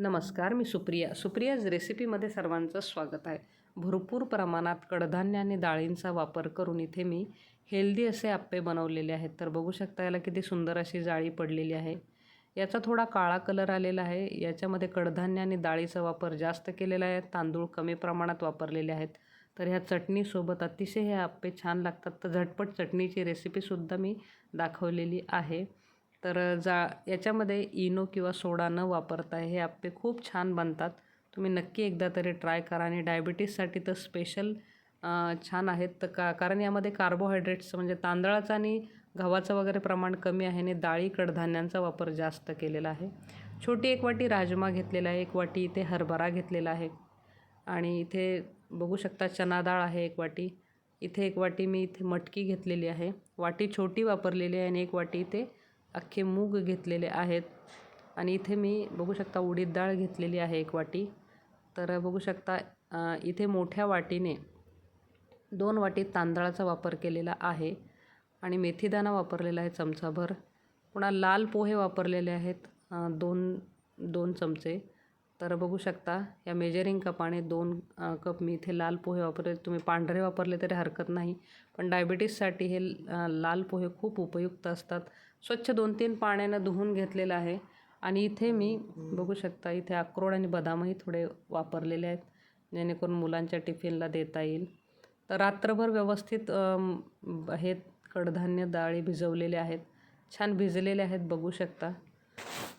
नमस्कार मी सुप्रिया. सुप्रियाज रेसिपीमध्ये सर्वांचं स्वागत आहे. भरपूर प्रमाणात कडधान्य आणि डाळींचा वापर करून इथे मी हेल्दी असे आप्पे बनवलेले आहेत. तर बघू शकता याला किती सुंदर अशी जाळी पडलेली आहे. याचा थोडा काळा कलर आलेला आहे. याच्यामध्ये कडधान्य आणि डाळीचा वापर जास्त केलेला आहे. तांदूळ कमी प्रमाणात वापरलेले आहेत. तर ह्या चटणीसोबत अतिशय हे आप्पे छान लागतात. तर झटपट चटणीची रेसिपीसुद्धा मी दाखवलेली आहे. तर जा याच्यामध्ये इनो किंवा सोडा न वापरता हे आप्पे खूप छान बनतात. तुम्ही नक्की एकदा तरी ट्राय करा आणि डायबिटीजसाठी तर स्पेशल छान आहेत. तर का कारण यामध्ये कार्बोहायड्रेट्सचं म्हणजे तांदळाचं आणि गव्हाचं वगैरे प्रमाण कमी आहे आणि डाळी कडधान्यांचा वापर जास्त केलेला आहे. छोटी एक वाटी राजमा घेतलेला आहे एक वाटी इथे हरभरा घेतलेला आहे. आणि इथे बघू शकता चना डाळ आहे एक वाटी. इथे एक वाटी मी इथे मटकी घेतलेली आहे. वाटी छोटी वापरलेली आहे आणि एक वाटी इथे अख्खे मूग घेतलेले आहेत. आणि इथे मी बघू शकता उडीद डाळ घेतलेली आहे एक वाटी. तर बघू शकता इथे मोठ्या वाटीने दोन वाटी तांदळाचा वापर केलेला आहे आणि मेथीदाणा वापरलेला आहे चमचाभर. पुन्हा लाल पोहे वापरलेले आहेत दोन दोन चमचे. तर बघू शकता या मेजरिंग कपाने दोन कप मी इथे लाल पोहे वापरले. तुम्ही पांढरे वापरले तरी हरकत नाही. पण डायबिटीससाठी हे लाल पोहे खूप उपयुक्त असतात. स्वच्छ दोन तीन पाण्यानं धुवून घेतलेलं आहे. आणि इथे मी बघू शकता इथे अक्रोड आणि बदामही थोडे वापरलेले आहेत जेणेकरून मुलांच्या टिफिनला देता येईल. तर रात्रभर व्यवस्थित हे कडधान्य डाळी भिजवलेले आहेत. छान भिजलेले आहेत बघू शकता.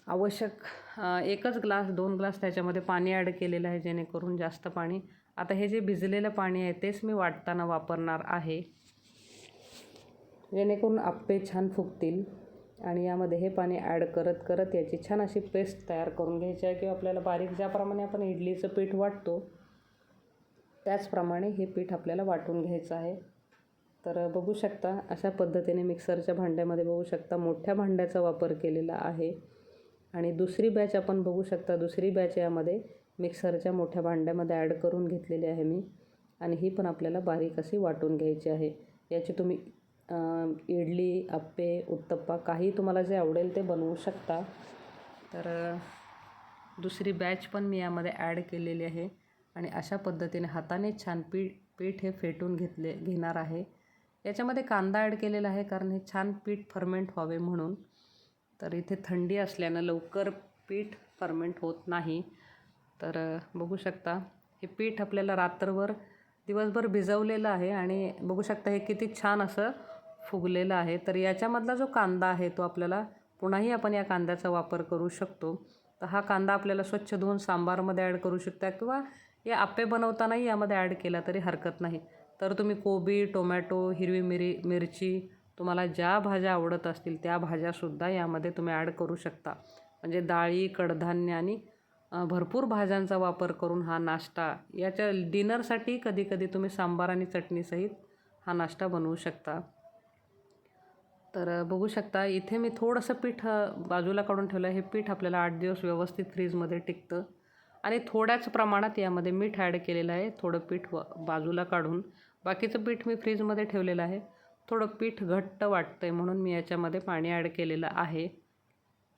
आवश्यक एकच ग्लास दोन ग्लास त्याच्यामध्ये पाणी ॲड केलेलं आहे जेणेकरून जास्त पाणी. आता हे जे भिजलेलं पाणी आहे तेच मी वाटताना वापरणार आहे. जेणेकरून आप्पे छान फुगतील आणि यामध्ये हे पाणी ॲड करत करत याची छान अशी पेस्ट तयार करून घ्यायची आहे किंवा आपल्याला बारीक ज्याप्रमाणे आपण इडलीचं पीठ वाटतो त्याचप्रमाणे हे पीठ आपल्याला वाटून घ्यायचं आहे. तर बघू शकता अशा पद्धतीने मिक्सरच्या भांड्यामध्ये बघू शकता मोठ्या भांड्याचा वापर केलेला आहे. आणि दुसरी बॅच आपण बघू शकता दुसरी बॅच यामध्ये मिक्सरच्या मोठ्या भांड्यामध्ये ॲड करून घेतलेली आहे मी. आणि ही पण आपल्याला बारीक अशी वाटून घ्यायची आहे. याची तुम्ही इडली अप्पे उत्तप्पा काही तुम्हाला जे आवडेल ते बनवू शकता. तर दुसरी बॅच पण मी यामध्ये ॲड केलेली आहे. आणि अशा पद्धतीने हाताने छान पीठ पीठ हे फेटून घेतले घेणार आहे. याच्यामध्ये कांदा ॲड केलेला आहे कारण हे छान पीठ फर्मेंट व्हावे म्हणून. तर इथे थंडी असल्यानं लवकर पीठ फर्मेंट होत नाही. तर बघू शकता हे पीठ आपल्याला रात्रभर दिवसभर भिजवलेलं आहे आणि बघू शकता हे किती छान असं फुगलेलं आहे. तर याच्यामधला जो कांदा आहे तो आपल्याला पुन्हाही आपण या कांद्याचा वापर करू शकतो. तर हा कांदा आपल्याला स्वच्छ धुवून सांबारमध्ये ॲड करू शकता किंवा या आप्पे बनवतानाही यामध्ये ॲड केला तरी हरकत नाही. तर तुम्ही कोबी टोमॅटो हिरवी मिरी मिरची तुम्हाला ज्या भाज्या आवडत असतील त्या भाज्यासुद्धा यामध्ये तुम्ही ॲड करू शकता. म्हणजे डाळी कडधान्य आणि भरपूर भाज्यांचा वापर करून हा नाश्ता याच्या डिनरसाठी कधीकधी तुम्ही सांबार आणि चटणीसहित हा नाश्ता बनवू शकता. तर बघू शकता इथे मी थोडंसं पीठ बाजूला काढून ठेवलं. हे पीठ आपल्याला आठ दिवस व्यवस्थित फ्रीजमध्ये टिकतं. आणि थोड्याच प्रमाणात यामध्ये मीठ ॲड केलेलं आहे. थोडं पीठ व बाजूला काढून. बाकीचं पीठ मी फ्रीजमध्ये ठेवलेलं आहे. थोडं पीठ घट्ट वाटतं आहे म्हणून मी याच्यामध्ये पाणी ॲड केलेलं आहे.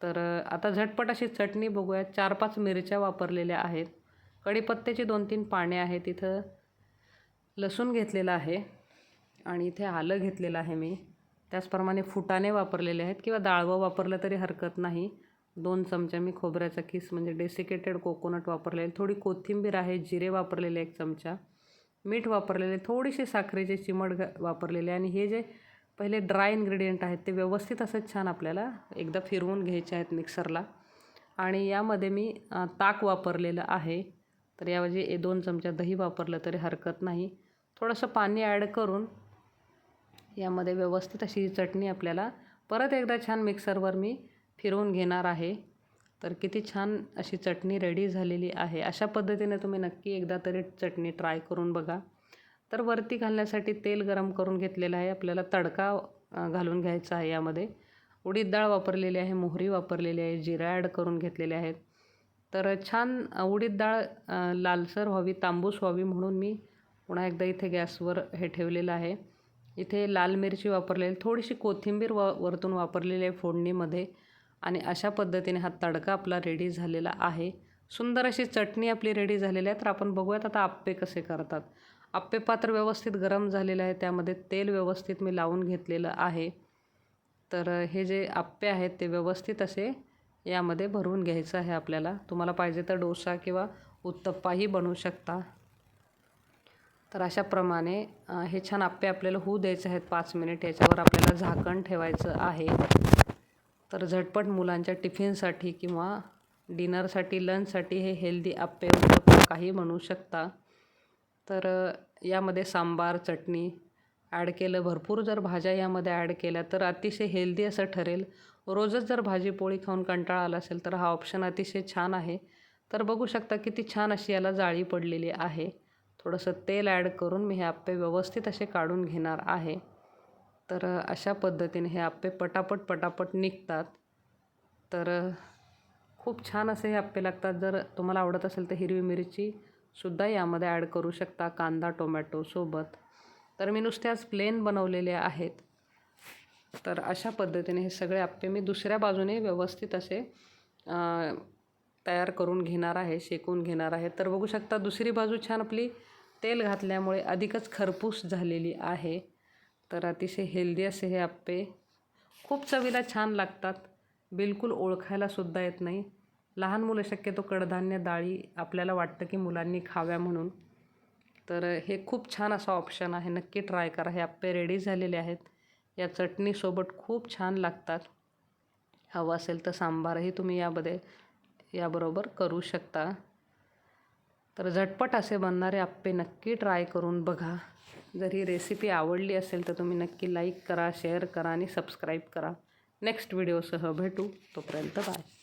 तर आता झटपट अशी चटणी बघूया चार पाच मिरच्या वापरलेल्या आहेत. कढीपत्त्याची दोन तीन पाने आहेत इथं. लसूण घेतलेलं आहे आणि इथे आलं घेतलेलं आहे मी. त्याचप्रमाणे फुटाणे वापरलेले आहेत किंवा डाळवं वापरलं तरी हरकत नाही. दोन चमचा मी खोबऱ्याचा किस म्हणजे डेसिकेटेड कोकोनट वापरलेले थोडी कोथिंबीर आहे जिरे वापरलेले एक चमचा. मीठ वापरलेले थोडीशी साखरेचे चिमट वापरलेले आणि हे जे पहिले ड्राय इन्ग्रेडियंट आहेत ते व्यवस्थित असं छान आपल्याला एकदा फिरवून घ्यायचे आहेत मिक्सरला आणि यामध्ये मी ताक वापरलेलं आहे. तर याऐवजी दोन चमचा दही वापरलं तरी हरकत नाही. थोडंसं पाणी ॲड करून यामध्ये व्यवस्थित अशी चटणी आपल्याला परत एकदा छान मिक्सरवर मी फिरवून घेणार आहे. तर किती छान अशी चटणी रेडी झालेली आहे. अशा पद्धतीने तुम्ही नक्की एकदा तरी चटणी ट्राय करून बघा. तर वरती घालण्यासाठी तेल गरम करून घेतलेलं आहे. आपल्याला तडका घालून घ्यायचा आहे यामध्ये. उडीद डाळ वापरलेली आहे मोहरी वापरलेली आहे जिरा ॲड करून घेतलेले आहेत. तर छान उडीद डाळ लालसर व्हावी तांबूस व्हावी म्हणून मी पुन्हा एकदा इथे गॅसवर हे ठेवलेलं आहे. इथे लाल मिरची वापरलेली थोडीशी कोथिंबीर व वरतून वापरलेली आहे फोडणीमध्ये. आणि अशा पद्धतीने हा तडका आपला रेडी झालेला आहे. सुंदर अशी चटणी आपली रेडी झालेली आहे. तर आपण बघूयात आता आप्पे कसे करतात. आप्पे पात्र व्यवस्थित गरम झालेलं आहे. त्यामध्ये तेल व्यवस्थित मी लावून घेतलेलं आहे. तर हे जे आप्पे आहेत ते व्यवस्थित असे यामध्ये भरून घ्यायचं आहे आपल्याला. तुम्हाला पाहिजे तर डोसा किंवा उत्तप्पाही बनवू शकता. तर अशाप्रमाणे हे छान आप्पे आपल्याला होऊ द्यायचे आहेत पाच मिनिट. याच्यावर आपल्याला झाकण ठेवायचं आहे. तर झटपट मुलांच्या टिफिनसाठी किंवा डिनरसाठी लंचसाठी हे हेल्दी आप्पे उत्तप्पा काही म्हणू शकता. तर यामध्ये सांबार चटणी ॲड केलं. भरपूर जर भाज्या यामध्ये ॲड केल्या तर अतिशय हेल्दी असं ठरेल. रोजच जर भाजी पोळी खाऊन कंटाळा आला असेल तर हा ऑप्शन अतिशय छान आहे. तर बघू शकता किती छान अशी याला जाळी पडलेली आहे. थोडंसं तेल ॲड करून मी हे आप्पे व्यवस्थित असे काढून घेणार आहे. तर अशा पद्धतीने हे आप्पे पटापट पटापट निघतात. तर खूप छान असे हे आप्पे लागतात. जर तुम्हाला आवडत असेल तर हिरवी मिरची सुद्धा यामध्ये ॲड करू शकता कांदा टोमॅटो सोबत. तर मी नुसते आज प्लेन बनवलेले आहेत. तर अशा पद्धतीने हे सगळे आप्पे मी दुसऱ्या बाजूने व्यवस्थित असे तयार करून घेणार आहे शेकून घेणार आहे. तर बघू शकता दुसरी बाजू छान आपली तेल घातल्यामुळे अधिकच खरपूस झालेली आहे. तर अतिशय हेल्दी असे हे आप्पे. खूप चवीला छान लागतात. बिलकुल ओळखायलासुद्धा येत नाही. लहान मुलं शक्यतो कडधान्य डाळी आपल्याला वाटतं की मुलांनी खाव्या म्हणून. तर हे खूप छान असा ऑप्शन आहे. नक्की ट्राय करा. हे आप्पे रेडी झालेले आहेत. या चटणीसोबत खूप छान लागतात. हवं असेल तर सांबारही तुम्ही यामध्ये याबरोबर करू शकता. तर झटपट असे बनणारे आप्पे नक्की ट्राय करून बघा. जर ही रेसिपी आवडली असेल तर तुम्ही नक्की लाईक करा शेअर करा आणि सबस्क्राईब करा. नेक्स्ट व्हिडिओसह भेटू. तोपर्यंत बाय